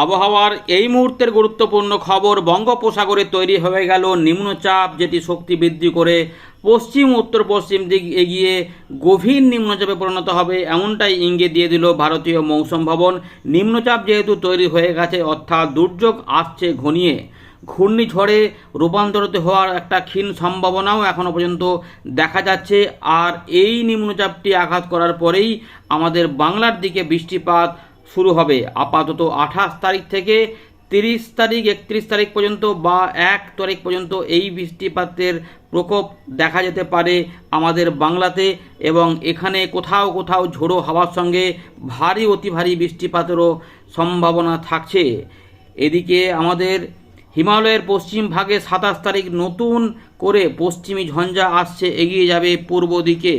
আবহাওয়ার এই মুহূর্তের গুরুত্বপূর্ণ খবর বঙ্গোপসাগরে তৈরি হয়ে গেল নিম্নচাপ, যেটি শক্তি বৃদ্ধি করে পশ্চিম উত্তর পশ্চিম দিক এগিয়ে গভীর নিম্নচাপে পরিণত হবে। এমনটাই ইঙ্গিত দিয়ে দিল ভারতীয় মৌসুম ভবন। নিম্নচাপ যেহেতু তৈরি হয়ে গেছে, অর্থাৎ দুর্যোগ আসছে ঘনিয়ে। ঘূর্ণিঝড়ে রূপান্তরিত হওয়ার একটা ক্ষীণ সম্ভাবনাও এখনও পর্যন্ত দেখা যাচ্ছে। আর এই নিম্নচাপটি আঘাত করার পরেই আমাদের বাংলার দিকে বৃষ্টিপাত শুরু হবে। আপাতত আঠাশ তারিখ থেকে তিরিশ তারিখ, একত্রিশ তারিখ পর্যন্ত বা এক তারিখ পর্যন্ত এই বৃষ্টিপাতের প্রকোপ দেখা যেতে পারে আমাদের বাংলাতে এবং এখানে কোথাও কোথাও ঝোড়ো হাওয়ার সঙ্গে ভারী, অতি ভারী বৃষ্টিপাতেরও সম্ভাবনা থাকছে। এদিকে আমাদের হিমালয়ের পশ্চিম ভাগে সাতাশ তারিখ নতুন করে পশ্চিমী ঝঞ্ঝা আসছে, এগিয়ে যাবে পূর্ব দিকে।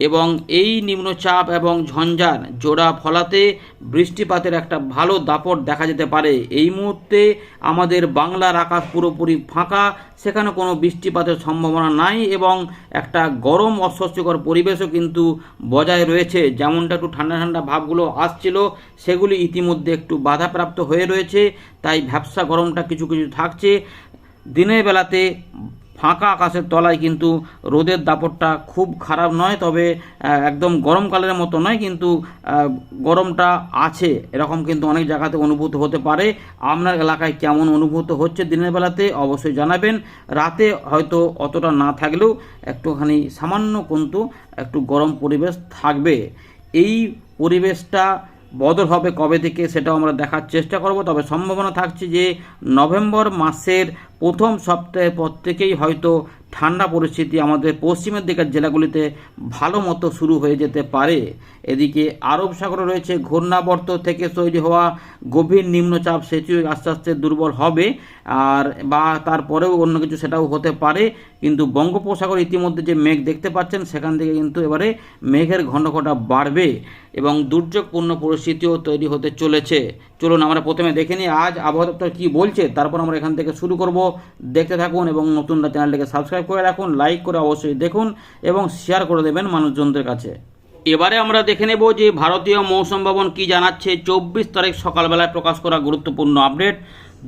এবং এই নিম্নচাপ এবং ঝঞ্ঝার জোড়া ফলাতে বৃষ্টিপাতের একটা ভালো দাপট দেখা যেতে পারে। এই মুহূর্তে আমাদের বাংলার আকাশ পুরোপুরি ফাঁকা, সেখানে কোনো বৃষ্টিপাতের সম্ভাবনা নাই এবং একটা গরম অস্বস্তিকর পরিবেশও কিন্তু বজায় রয়েছে। যেমনটা একটু ঠান্ডা ঠান্ডা ভাবগুলো আসছিল, সেগুলি ইতিমধ্যে একটু বাধাপ্রাপ্ত হয়ে রয়েছে, তাই ভ্যাবসা গরমটা কিছু কিছু থাকছে। দিনের বেলাতে ফাঁকা আকাশের তলায় কিন্তু রোদের দাপটটা খুব খারাপ নয়, তবে একদম গরমকালের মতো নয়, কিন্তু গরমটা আছে। এরকম কিন্তু অনেক জায়গাতে অনুভূত হতে পারে। আপনার এলাকায় কেমন অনুভূত হচ্ছে দিনের বেলাতে অবশ্যই জানাবেন। রাতে হয়তো অতটা না থাকলেও একটুখানি সামান্য কিন্তু একটু গরম পরিবেশ থাকবে। এই পরিবেশটা বদল হবে কবে থেকে সেটাও আমরা দেখার চেষ্টা করব। তবে সম্ভাবনা থাকছে যে নভেম্বর মাসের প্রথম সপ্তাহের পর থেকেই হয়তো ঠান্ডা পরিস্থিতি আমাদের পশ্চিমের দিকের জেলাগুলিতে ভালো মতো শুরু হয়ে যেতে পারে। এদিকে আরব সাগরে রয়েছে ঘূর্ণাবর্ত থেকে তৈরি হওয়া গভীর নিম্নচাপ, সেটিও আস্তে আস্তে দুর্বল হবে। আর বা তারপরেও অন্য কিছু সেটাও হতে পারে। কিন্তু বঙ্গোপসাগর ইতিমধ্যে যে মেঘ দেখতে পাচ্ছেন, সেখান থেকে কিন্তু এবারে মেঘের ঘনঘটা বাড়বে এবং দুর্যোগপূর্ণ পরিস্থিতিও তৈরি হতে চলেছে। চলুন আমরা প্রথমে দেখে নিই আজ আবহাওয়া দপ্তর কী বলছে, তারপর আমরা এখান থেকে শুরু করব। দেখতে থাকুন এবং নতুনরা চ্যানেলটিকে সাবস্ক্রাইব করে রাখুন লাইক করে অবশ্যই দেখুন এবং শেয়ার করে দেবেন মানুষজনদের কাছে। এবারে আমরা দেখে নেব যে ভারতীয় মৌসুম ভবন কী জানাচ্ছে। চব্বিশ তারিখ সকালবেলায় প্রকাশ করা গুরুত্বপূর্ণ আপডেট।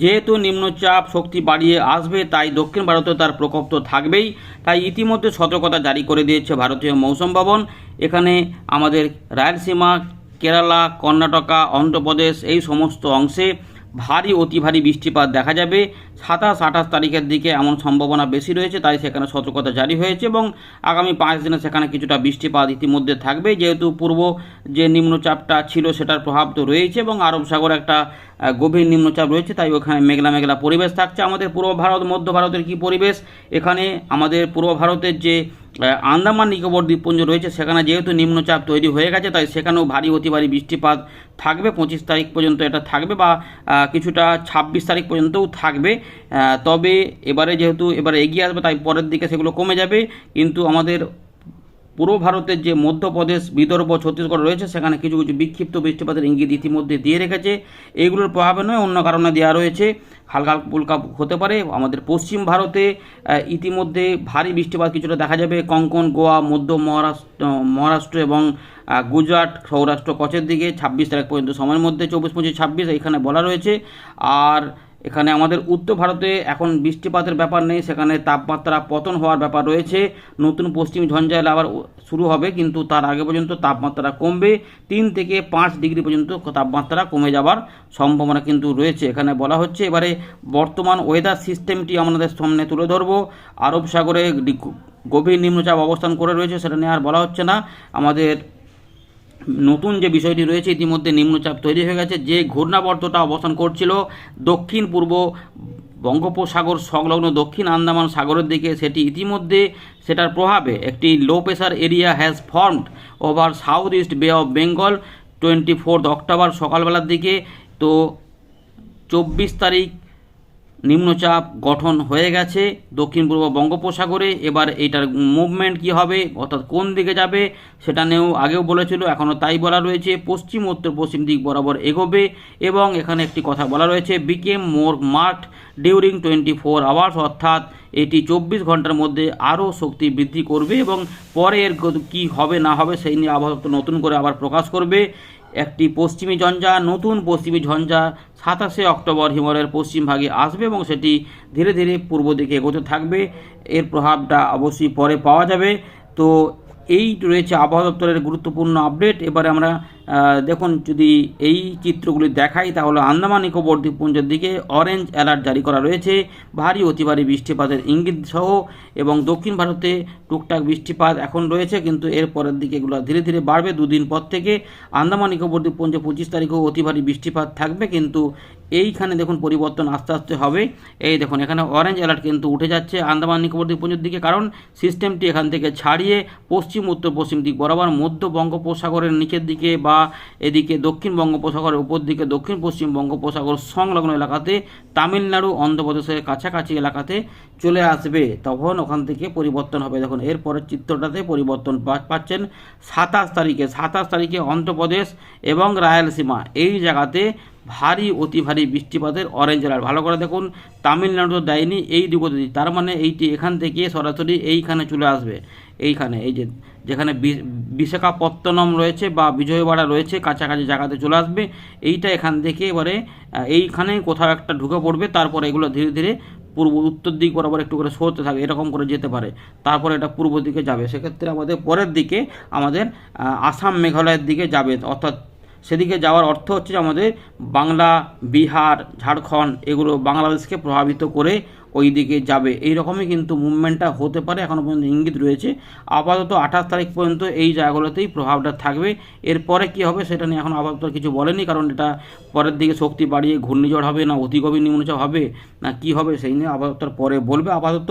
যেহেতু নিম্নচাপ শক্তি বাড়িয়ে আসবে, তাই দক্ষিণ ভারতে তার প্রকোপ তো থাকবেই। তাই ইতিমধ্যে সতর্কতা জারি করে দিয়েছে ভারতীয় মৌসুম ভবন। এখানে আমাদের রায়লসীমা, কেরালা, কর্ণাটকা, অন্ধ্রপ্রদেশ এই সমস্ত অংশে ভারী, অতি ভারী বৃষ্টিপাত দেখা যাবে। সাতাশ, আঠাশ তারিখের দিকে এমন সম্ভাবনা বেশি রয়েছে, তাই সেখানে সতর্কতা জারি হয়েছে এবং আগামী পাঁচ দিনে সেখানে কিছুটা বৃষ্টিপাত ইতিমধ্যে থাকবে। যেহেতু পূর্ব যে নিম্নচাপটা ছিল সেটার প্রভাব তো রয়েছে এবং আরব সাগরে একটা গভীর নিম্নচাপ রয়েছে, তাই ওখানে মেঘলা মেঘলা পরিবেশ থাকছে। আমাদের পূর্ব ভারত, মধ্য ভারতের কি পরিবেশ? এখানে আমাদের পূর্ব ভারতের যে আন্দামান নিকোবর দ্বীপপুঞ্জ রয়েছে, সেখানে যেহেতু নিম্নচাপ তৈরি হয়ে গেছে, তাই সেখানেও ভারী অতি ভারী বৃষ্টিপাত থাকবে, পঁচিশ তারিখ পর্যন্ত এটা থাকবে বা কিছুটা ছাব্বিশ তারিখ পর্যন্তও থাকবে। তবে এবারে যেহেতু এবারে এগিয়ে আসবে, তাই পরের দিকে সেগুলো কমে যাবে, কিন্তু আমাদের পূর্ব ভারতের যে মধ্যপ্রদেশ, বিদর্ভ, ছত্তিশগড় রয়েছে, সেখানে কিছু কিছু বিক্ষিপ্ত বৃষ্টিপাতের ইঙ্গিত ইতিমধ্যে দিয়ে রেখেছে। এইগুলোর প্রভাবে নয়, অন্য কারণে দেওয়া রয়েছে। হালকা পুলকা হতে পারে, আমাদের পশ্চিম ভারতে ইতিমধ্যে ভারী বৃষ্টিপাত কিছুটা দেখা যাবে। কঙ্কন, গোয়া, মধ্য মহারাষ্ট্র মহারাষ্ট্র এবং গুজরাট, সৌরাষ্ট্র, কচের দিকে ছাব্বিশ তারিখ পর্যন্ত সময়ের মধ্যে, চব্বিশ, পঁচিশ, ছাব্বিশ এখানে বলা রয়েছে। আর এখানে আমাদের উত্তর ভারতে এখন বৃষ্টিপাতের ব্যাপার নেই, সেখানে তাপমাত্রা পতন হওয়ার ব্যাপার রয়েছে। নতুন পশ্চিম ঝঞ্ঝা আবার শুরু হবে, কিন্তু তার আগে পর্যন্ত তাপমাত্রা কমবে। তিন থেকে পাঁচ ডিগ্রি পর্যন্ত তাপমাত্রা কমে যাবার সম্ভাবনা কিন্তু রয়েছে। এখানে বলা হচ্ছে, এবারে বর্তমান ওয়েদার সিস্টেমটি আমাদের সামনে তুলে ধরবো। আরব সাগরে গভীর নিম্নচাপ অবস্থান করে রয়েছে, সেটা নিয়ে আর বলা হচ্ছে না। আমাদের নতুন যে বিষয়টি রয়েছে ইতিমধ্যে নিম্নচাপ তৈরি হয়ে গেছে। যে ঘূর্ণাবর্তটা অবস্থান করছিল দক্ষিণ পূর্ব বঙ্গোপসাগর সংলগ্ন দক্ষিণ আন্দামান সাগরের দিকে, সেটি ইতিমধ্যে সেটার প্রভাবে একটি low pressure area has formed over south east Bay of Bengal twenty fourth October সকালবেলার দিকে। তো চব্বিশ তারিখ নিম্নচাপ গঠন হয়ে গেছে। দক্ষিণ পূর্ব বঙ্গোপসাগরে এবার এইটার মুভমেন্ট কি হবে, অর্থাৎ কোন দিকে যাবে, সেটা নিয়েও আগেও বলেছিল, এখনও তাই বলা রয়েছে। পশ্চিম, উত্তর, পশ্চিম দিক বরাবর এগোবে এবং এখানে একটি কথা বলা রয়েছে become more marked during twenty four hours অর্থাৎ এটি চব্বিশ ঘণ্টার মধ্যে আরও শক্তি বৃদ্ধি করবে এবং পরে এর কী হবে না হবে সেই নিয়ে আবহাওয়া নতুন করে আবার প্রকাশ করবে। একটি পশ্চিমী ঝঞ্ঝা, নতুন পশ্চিমী ঝঞ্ঝা সাতাশে অক্টোবর হিমালয়ের পশ্চিম ভাগে আসবে এবং সেটি ধীরে ধীরে পূর্ব দিকে এগোতে থাকবে। এর প্রভাবটা অবশ্যই পরে পাওয়া যাবে। তো এই রয়েছে আবহাওয়া দপ্তরের গুরুত্বপূর্ণ আপডেট। এবারে আমরা দেখুন, যদি এই চিত্রগুলি দেখাই, তাহলে আন্দামান নিকোবর দ্বীপপুঞ্জের দিকে অরেঞ্জ অ্যালার্ট জারি করা রয়েছে। ভারী, অতি ভারী বৃষ্টিপাতের ইঙ্গিত সহ এবং দক্ষিণ ভারতে টুকটাক বৃষ্টিপাত এখন রয়েছে, কিন্তু এর পরের দিকে এগুলো ধীরে ধীরে বাড়বে দুদিন পর থেকে। আন্দামান নিকোবর দ্বীপপুঞ্জে পঁচিশ তারিখেও অতিভারী বৃষ্টিপাত থাকবে, কিন্তু এইখানে দেখুন পরিবর্তন আস্তে আস্তে হবে। এই দেখুন, এখানে অরেঞ্জ অ্যালার্ট কিন্তু উঠে যাচ্ছে আন্দামান নিকোবর দ্বীপপুঞ্জের দিকে, কারণ সিস্টেমটি এখান থেকে ছাড়িয়ে পশ্চিম, উত্তর, পশ্চিম দিক বরাবর মধ্য বঙ্গোপসাগরের নিচের দিকে বা এদিকে দক্ষিণ বঙ্গোপসাগরের উপর দিকে দক্ষিণ পশ্চিম বঙ্গোপসাগর সংলগ্ন এলাকাতে তামিলনাড়ু, অন্ধ্রপ্রদেশের কাছাকাছি এলাকাতে চলে আসবে। তখন ওখান থেকে পরিবর্তন হবে। দেখুন এর পরের চিত্রটাতে পরিবর্তন পাচ্ছেন সাতাশ তারিখে। সাতাশ তারিখে অন্ধ্রপ্রদেশ এবং রায়ালসীমা। এই জায়গাতে ভারী, অতি ভারী বৃষ্টিপাতের অরেঞ্জ অ্যালার্ট ভালো করে দেখুন তামিলনাড়ু দেয়নি এই দিই তার মানে এইটি এখান থেকে সরাসরি এইখানে চলে আসবে। এইখানে, এই যে, যেখানে বিশাখাপত্তনম রয়েছে বা বিজয়বাড়া রয়েছে, কাছাকাছি জায়গাতে চলে আসবে। এইটা এখান থেকে এবারে এইখানে কোথাও একটা ঢুকে পড়বে, তারপরে এগুলো ধীরে ধীরে পূর্ব, উত্তর দিক বরাবর একটু করে সরতে থাকবে, এরকম করে যেতে পারে। তারপরে এটা পূর্ব দিকে যাবে। সেক্ষেত্রে আমাদের পরের দিকে আমাদের আসাম মেঘালয়ের দিকে যাবে। অর্থাৎ সেদিকে যাওয়ার অর্থ হচ্ছে যে আমাদের বাংলা বিহার ঝাড়খণ্ড এগুলো বাংলাদেশকে প্রভাবিত করে ওই দিকে যাবে। এই রকমই কিন্তু মুভমেন্টটা হতে পারে। এখনও পর্যন্ত ইঙ্গিত রয়েছে। আপাতত আঠাশ তারিখ পর্যন্ত এই জায়গাগুলোতেই প্রভাবটা থাকবে। এরপরে কি হবে সেটা নিয়ে এখন আপাতত কিছু বলেনি, কারণ এটা পরের দিকে শক্তি বাড়িয়ে ঘূর্ণিঝড় হবে না অতি গভীর নিম্নচাপ হবে না, কি হবে সেই নিয়ে আপাতত পরে বলবে। আপাতত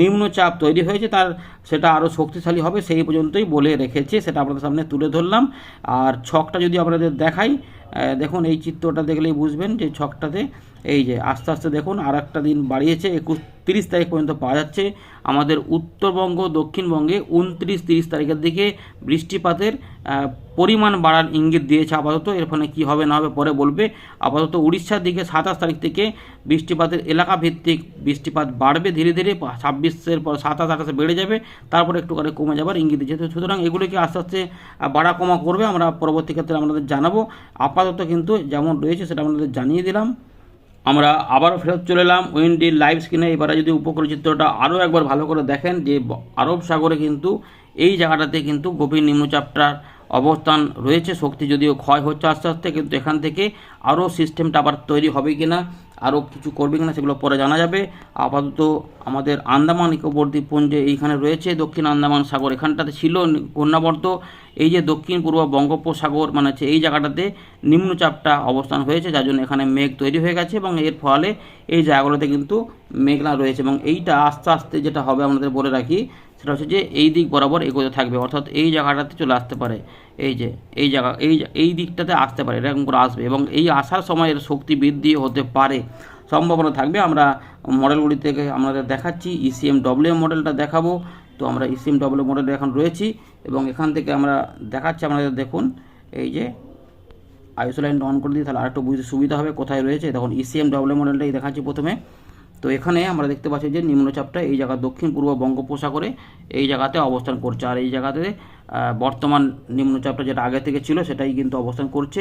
নিম্নচাপ তৈরি হয়েছে, তার সেটা আরও শক্তিশালী হবে সেই পর্যন্তই বলে রেখেছে, সেটা আপনাদের সামনে তুলে ধরলাম। আর ছকটা যদি আপনাদের দেখাই দেখুন এই চিত্রটা দেখলেই বুঝবেন যে ছকটাতে এই যে আস্তে আস্তে দেখুন আর একটা দিন বাড়িয়েছে, একুশ তিরিশ তারিখ পর্যন্ত পাওয়া যাচ্ছে। আমাদের উত্তরবঙ্গ, দক্ষিণবঙ্গে উনত্রিশ তিরিশ তারিখের দিকে বৃষ্টিপাতের পরিমাণ বাড়ার ইঙ্গিত দিয়েছে আপাতত। এর ফলে কী হবে না হবে পরে বলবে। আপাতত উড়িষ্যার দিকে সাতাশ তারিখ থেকে বৃষ্টিপাতের এলাকা ভিত্তিক বৃষ্টিপাত বাড়বে ধীরে ধীরে ছাব্বিশের পর সাতাশ, আঠাশে বেড়ে যাবে। তারপরে একটু করে কমে যাবার ইঙ্গিত দিয়েছে। তো সুতরাং এগুলোকে আস্তে আস্তে বাড়া কমা করবে। আমরা পরবর্তী ক্ষেত্রে আপনাদের জানাব। আপাতত কিন্তু যেমন রয়েছে সেটা আপনাদের জানিয়ে দিলাম। আমরা আবারও ফেরত চলে এলাম উইন্ডির লাইভ স্ক্রিনে। এবারে যদি উপকূল চিত্রটা আরও একবার ভালো করে দেখেন যে আরব সাগরে কিন্তু এই জায়গাটাতে কিন্তু গভীর নিম্নচাপটার অবস্থান রয়েছে। শক্তি যদিও ক্ষয় হচ্ছে আস্তে আস্তে, কিন্তু এখান থেকে আরও সিস্টেমটা আবার তৈরি হবে কি না আরও কিছু করবে কিনা সেগুলো পরে জানা যাবে। আপাতত আমাদের আন্দামান নিকোবর দ্বীপপুঞ্জে এইখানে রয়েছে দক্ষিণ আন্দামান সাগর। এখানটাতে ছিল ঘূর্ণাবর্ত। এই যে দক্ষিণ পূর্ব বঙ্গোপসাগর মানে হচ্ছে এই জায়গাটাতে নিম্নচাপটা অবস্থান হয়েছে, যার জন্য এখানে মেঘ তৈরি হয়ে গেছে এবং এর ফলে এই জায়গাগুলোতে কিন্তু মেঘলা রয়েছে এবং এইটা আস্তে আস্তে যেটা হবে, আমাদের বলে রাখি সেটা হচ্ছে যে এই দিক বরাবর এগোতে থাকবে, অর্থাৎ এই জায়গাটাতে চলে আসতে পারে। এই যে, এই জায়গা, এই এই দিকটাতে আসতে পারে, এরকম করে আসবে এবং এই আসার সময় এর শক্তি বৃদ্ধি হতে পারে। সম্ভাবনা থাকবে, আমরা মডেলগুলি থেকে আমাদের দেখাচ্ছি E ইসিএম ডব্লিউ মডেলটা দেখাবো। তো আমরা E ইসিএম ডব্লিউ মডেল এখন রয়েছি এবং এখান থেকে আমরা দেখাচ্ছি, আপনাদের দেখুন, এই যে আইসো লাইনটা অন করে দিই, তাহলে আরেকটু বুঝতে সুবিধা হবে কোথায় রয়েছে। তখন ইসিএম ডব্লিউ মডেলটাই দেখাচ্ছি প্রথমে। তো এখানে আমরা দেখতে পাচ্ছি যে নিম্নচাপটা এই জায়গা দক্ষিণ পূর্ব বঙ্গোপসাগরে এই জায়গাতে অবস্থান করছে। আর এই জায়গাতে বর্তমান নিম্নচাপটা যেটা আগে থেকে ছিল সেটাই কিন্তু অবস্থান করছে।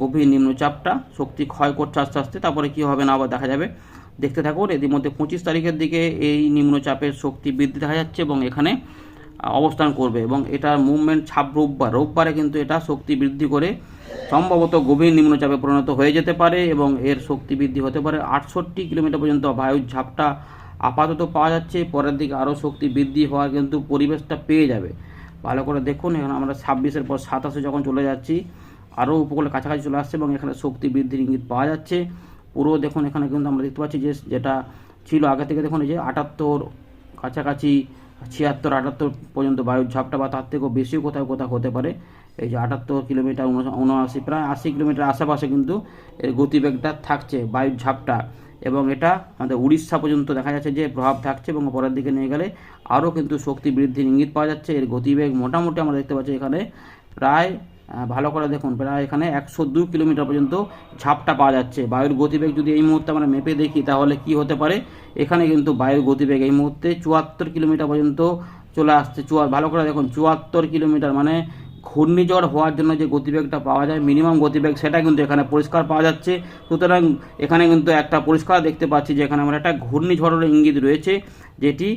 গভীর নিম্নচাপটা শক্তি ক্ষয় করছে আস্তে আস্তে। তারপরে কী হবে না আবার দেখা যাবে। দেখতে থাকুন এদের মধ্যে পঁচিশ তারিখের দিকে এই নিম্নচাপের শক্তি বৃদ্ধি দেখা যাচ্ছে এবং এখানে অবস্থান করবে। এবং এটার মুভমেন্ট ছাপ রোববার। রোববারে কিন্তু এটা শক্তি বৃদ্ধি করে সম্ভবত গভীর নিম্নচাপে পরিণত হয়ে যেতে পারে এবং এর শক্তি বৃদ্ধি হতে পারে আটষট্টি কিলোমিটার পর্যন্ত বায়ুর ঝাপটা আপাতত পাওয়া যাচ্ছে। পরের দিকে আরও শক্তি বৃদ্ধি হওয়ার কিন্তু পরিবেশটা পেয়ে যাবে। ভালো করে দেখুন, এখানে আমরা ছাব্বিশের পর সাতাশে যখন চলে যাচ্ছি, আরও উপকূলের কাছাকাছি চলে আসছে এবং এখানে শক্তি বৃদ্ধির ইঙ্গিত পাওয়া যাচ্ছে। পুরো দেখুন, এখানে কিন্তু আমরা দেখতে পাচ্ছি যে, যেটা ছিল আগে থেকে দেখুন, এই যে আটাত্তর কাছাকাছি, ছিয়াত্তর, আটাত্তর পর্যন্ত বায়ুর ঝাপটা বা তার থেকেও বেশিও কোথাও কোথাও হতে পারে। এই যে আটাত্তর কিলোমিটার উনআশি প্রায় আশি কিলোমিটার আশেপাশে কিন্তু এর গতিবেগটা থাকছে, বায়ুর ঝাপটা। এবং এটা আমাদের উড়িষ্যা পর্যন্ত দেখা যাচ্ছে যে প্রভাব থাকছে এবং পরের দিকে নিয়ে গেলে আরও কিন্তু শক্তি বৃদ্ধির ইঙ্গিত পাওয়া যাচ্ছে। এর গতিবেগ মোটামুটি আমরা দেখতে পাচ্ছি এখানে প্রায় ভালো করে দেখুন, প্রায় এখানে একশো দুই কিলোমিটার পর্যন্ত ঝাপটা পাওয়া যাচ্ছে। বায়ুর গতিবেগ যদি এই মুহূর্তে আমরা মেপে দেখি তাহলে কি হতে পারে? এখানে কিন্তু বায়ুর গতিবেগ এই মুহূর্তে চুয়াত্তর কিলোমিটার পর্যন্ত চলে আসছে। চুয়া ভালো করে দেখুন, চুয়াত্তর কিলোমিটার মানে ঘূর্ণিঝড় হওয়ার জন্য যে গতিবেগটা পাওয়া যায় মিনিমাম গতিবেগ সেটা কিন্তু এখানে পরিষ্কার পাওয়া যাচ্ছে। সুতরাং এখানে কিন্তু একটা পরিষ্কার দেখতে পাচ্ছি যে এখানে আমরা একটা ঘূর্ণিঝড়ের ইঙ্গিত রয়েছে, যেটি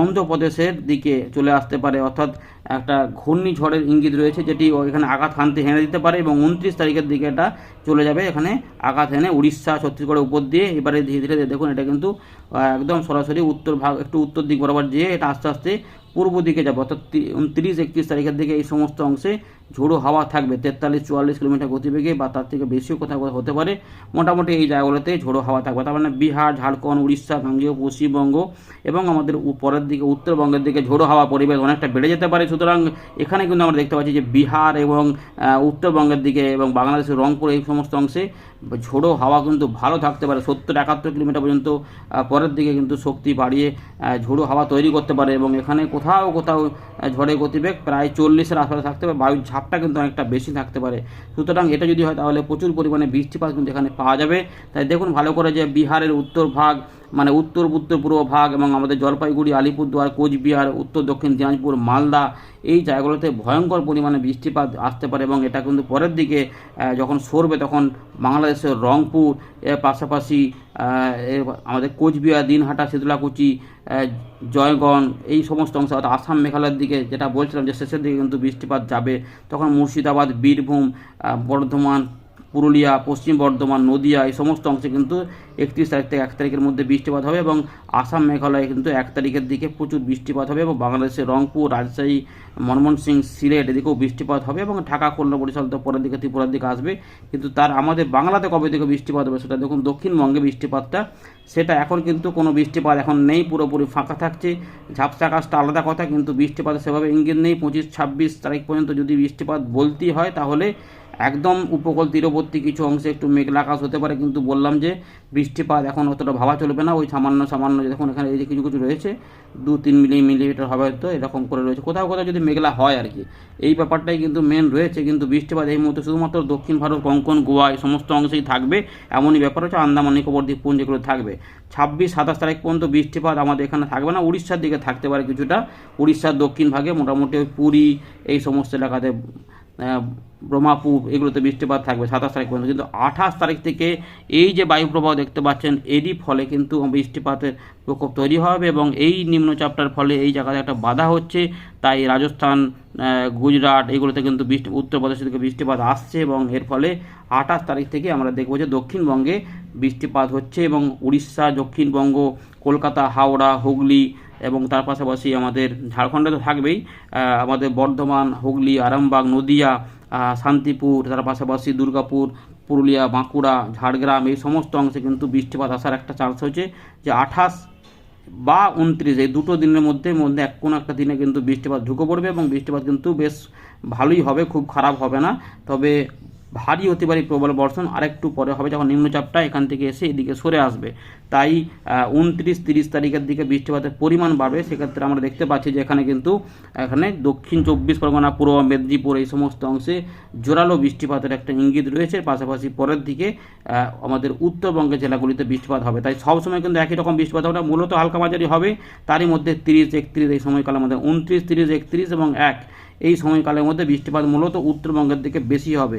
অন্ধ্রপ্রদেশের দিকে চলে আসতে পারে। অর্থাৎ একটা ঘূর্ণিঝড়ের ইঙ্গিত রয়েছে, যেটি এখানে আঘাত হানতে হেনে দিতে পারে এবং উনত্রিশ তারিখের দিকে এটা চলে যাবে। এখানে আঘাত হেনে উড়িষ্যা, ছত্তিশগড়ের উপর দিয়ে এবারে ধীরে ধীরে দেখুন, এটা কিন্তু একদম সরাসরি উত্তর ভাগ, একটু উত্তর দিক বরাবর যেয়ে এটা আস্তে আস্তে পূর্ব দিকে যাবে। অর্থাৎ উনত্রিশ, একত্রিশ তারিখের দিকে এই সমস্ত অংশে ঝোড়ো হাওয়া থাকবে। তেতাল্লিশ, চুয়াল্লিশ কিলোমিটার গতিবেগে বা তার থেকে বেশিও কোথাও কোথাও হতে পারে। মোটামুটি এই জায়গাগুলোতে ঝোড়ো হাওয়া থাকবে। তার মানে বিহার, ঝাড়খণ্ড, উড়িষ্যা গাঙ্গেয় পশ্চিমবঙ্গ এবং আমাদের পরের দিকে, উত্তরবঙ্গের দিকে ঝোড়ো হাওয়া পরিবেশ অনেকটা বেড়ে যেতে পারে। সুতরাং এখানে কিন্তু আমরা দেখতে পাচ্ছি যে বিহার এবং উত্তরবঙ্গের দিকে এবং বাংলাদেশের রংপুর এই সমস্ত অংশে ঝোড়ো হাওয়া কিন্তু ভালো থাকতে পারে। সত্তর একাত্তর কিলোমিটার পর্যন্ত পরের দিকে কিন্তু শক্তি বাড়িয়ে ঝোড়ো হাওয়া তৈরি করতে পারে এবং এখানে কোথাও কোথাও ঝড়ের গতিবেগ প্রায় চল্লিশের আশপাশে থাকতে পারে। বায়ুর ঝাপটা কিন্তু অনেকটা বেশি থাকতে পারে। সুতরাং এটা যদি হয় তাহলে প্রচুর পরিমাণে বৃষ্টিপাত কিন্তু এখানে পাওয়া যাবে। তাই দেখুন ভালো করে যে বিহারের উত্তর ভাগ মানে উত্তর উত্তর, পূর্ব ভাগ এবং আমাদের জলপাইগুড়ি, আলিপুরদুয়ার, কোচবিহার, উত্তর, দক্ষিণ দিনাজপুর, মালদা এই জায়গাগুলোতে ভয়ঙ্কর পরিমাণে বৃষ্টিপাত আসতে পারে এবং এটা কিন্তু পরের দিকে যখন সরবে তখন বাংলাদেশের রংপুর, এর পাশাপাশি আমাদের কোচবিহার, দিনহাটা, শীতলাকুচি জয়গঞ্জ এই সমস্ত অংশ অর্থাৎ আসাম, মেঘালয়ের দিকে যেটা বলছিলাম যে শেষের দিকে কিন্তু বৃষ্টিপাত যাবে। তখন মুর্শিদাবাদ, বীরভূম বর্ধমান পুরুলিয়া, পশ্চিম বর্ধমান, নদিয়া, এই সমস্ত অংশে কিন্তু একত্রিশ তারিখ থেকে এক তারিখের মধ্যে বৃষ্টিপাত হবে এবং আসাম, মেঘালয়ে কিন্তু এক তারিখের দিকে প্রচুর বৃষ্টিপাত হবে এবং বাংলাদেশের রংপুর, রাজশাহী ময়মনসিংহ সিলেট এদিকেও বৃষ্টিপাত হবে এবং ঢাকা, খুলনা, বরিশাল, তো পরের দিকে ত্রিপুরার দিকে আসবে। কিন্তু তার আমাদের বাংলাতে কবে থেকে বৃষ্টিপাত হবে সেটা দেখুন, দক্ষিণবঙ্গে বৃষ্টিপাতটা, সেটা এখন কিন্তু কোনো বৃষ্টিপাত এখন নেই, পুরোপুরি ফাঁকা থাকছে। ঝাপসা আকাশটা আলাদা কথা, কিন্তু বৃষ্টিপাত সেভাবে ইঙ্গিত নেই। পঁচিশ, ছাব্বিশ তারিখ পর্যন্ত যদি বৃষ্টিপাত বলতেই হয় তাহলে একদম উপকূল তীরবর্তী কিছু অংশে একটু মেঘলা আকাশ হতে পারে, কিন্তু বললাম যে বৃষ্টিপাত এখন অতটা ভাবা চলবে না। ওই সামান্য সামান্য যখন এখানে এই যে কিছু কিছু রয়েছে, দু তিন মিলি, মিলিমিটার হবে হয়তো, এরকম করে রয়েছে। কোথাও কোথাও যদি মেঘলা হয় আর কি। এই ব্যাপারটাই কিন্তু মেন রয়েছে, কিন্তু বৃষ্টিপাত এই মুহূর্তে শুধুমাত্র দক্ষিণ ভারত, কঙ্কন, গোয়া, এই সমস্ত অংশেই থাকবে। এমনই ব্যাপার হচ্ছে আন্দামান, নিকোবর দ্বীপপুঞ্জ যেগুলো থাকবে। ছাব্বিশ, সাতাশ তারিখ পর্যন্ত বৃষ্টিপাত আমাদের এখানে থাকবে না, উড়িষ্যার দিকে থাকতে পারে কিছুটা। উড়িষ্যার দক্ষিণ ভাগে মোটামুটি ওই পুরী, এই সমস্ত এলাকাতে ব্রহ্মাপুর, এগুলোতে বৃষ্টিপাত থাকবে সাতাশ তারিখ পর্যন্ত। কিন্তু আঠাশ তারিখ থেকে এই যে বায়ুপ্রবাহ দেখতে পাচ্ছেন, এরই ফলে কিন্তু বৃষ্টিপাতের প্রকোপ তৈরি হবে এবং এই নিম্নচাপটার ফলে এই জায়গাতে একটা বাধা হচ্ছে। তাই রাজস্থান গুজরাট এগুলোতে কিন্তু বৃষ্টি, উত্তরপ্রদেশ থেকে বৃষ্টিপাত আসছে এবং এর ফলে আঠাশ তারিখ থেকে আমরা দেখব যে দক্ষিণবঙ্গে বৃষ্টিপাত হচ্ছে এবং উড়িষ্যা, দক্ষিণবঙ্গ, কলকাতা, হাওড়া, হুগলি এবং তার পাশাপাশি আমাদের ঝাড়খণ্ডে তো থাকবেই আমাদের বর্ধমান, হুগলি, আরামবাগ, নদিয়া শান্তিপুর, তার পাশাপাশি দুর্গাপুর, পুরুলিয়া, বাঁকুড়া, ঝাড়গ্রাম এই সমস্ত অংশে কিন্তু বৃষ্টিপাত আসার একটা চান্স হয়েছে যে আঠাশ বা উনত্রিশ এই দুটো দিনের মধ্যে মধ্যে এক কোনো একটা দিনে কিন্তু বৃষ্টিপাত ঢুকে পড়বে এবং বৃষ্টিপাত কিন্তু বেশ ভালোই হবে, খুব খারাপ হবে না। তবে ভারী হতে পারে প্রবল বর্ষণ, আরেকটু পরে হবে যখন নিম্নচাপটা এখান থেকে এসে এদিকে সরে আসবে। তাই উনত্রিশ তিরিশ তারিখের দিকে বৃষ্টিপাতের পরিমাণ বাড়বে। সেক্ষেত্রে আমরা দেখতে পাচ্ছি যে এখানে কিন্তু, এখানে দক্ষিণ চব্বিশ পরগনা, পূর্ব মেদিনীপুর এই সমস্ত অংশে জোরালো বৃষ্টিপাতের একটা ইঙ্গিত রয়েছে। পাশাপাশি পরের দিকে আমাদের উত্তরবঙ্গের জেলাগুলিতে বৃষ্টিপাত হবে। তাই সবসময় কিন্তু একই রকম বৃষ্টিপাত হবে। মূলত হালকা মাঝারি হবে। তারই মধ্যে তিরিশ, একত্রিশ এই সময়কালের আমাদের উনত্রিশ, তিরিশ, একত্রিশ এবং এক। এই সময়কালের মধ্যে বৃষ্টিপাত মূলত উত্তরবঙ্গের দিকে বেশি হবে।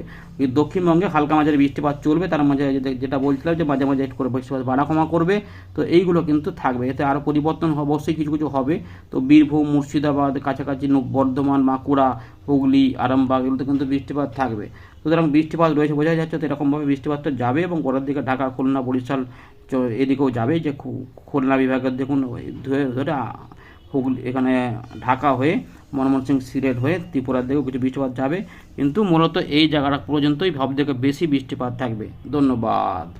দক্ষিণবঙ্গে হালকা মাঝারি বৃষ্টিপাত চলবে, তার মাঝে যেটা বলছিলাম যে মাঝে মাঝে একটু করে বৃষ্টিপাত বাড়া কমা করবে, তো এইগুলো কিন্তু থাকবে। এতে আরও পরিবর্তন অবশ্যই কিছু কিছু হবে। তো বীরভূম, মুর্শিদাবাদ, কাছাকাছি বর্ধমান, বাঁকুড়া, হুগলি, আরামবাগ এগুলোতে কিন্তু বৃষ্টিপাত থাকবে। সুতরাং বৃষ্টিপাত রয়েছে বোঝা যাচ্ছে তো এরকমভাবে বৃষ্টিপাতটা যাবে এবং পরের দিকে ঢাকা, খুলনা, বরিশাল এদিকেও যাবে। যে খুলনা বিভাগের দেখুন, ধরে ধরে হুগলি, এখানে ঢাকা হয়ে ময়মনসিংহ সিলেট হয়ে ত্রিপুরার দিকেও কিছু বৃষ্টিপাত যাবে। কিন্তু মূলত এই জায়গাটা পর্যন্তই ভাব থেকে বেশি বৃষ্টিপাত থাকবে। ধন্যবাদ।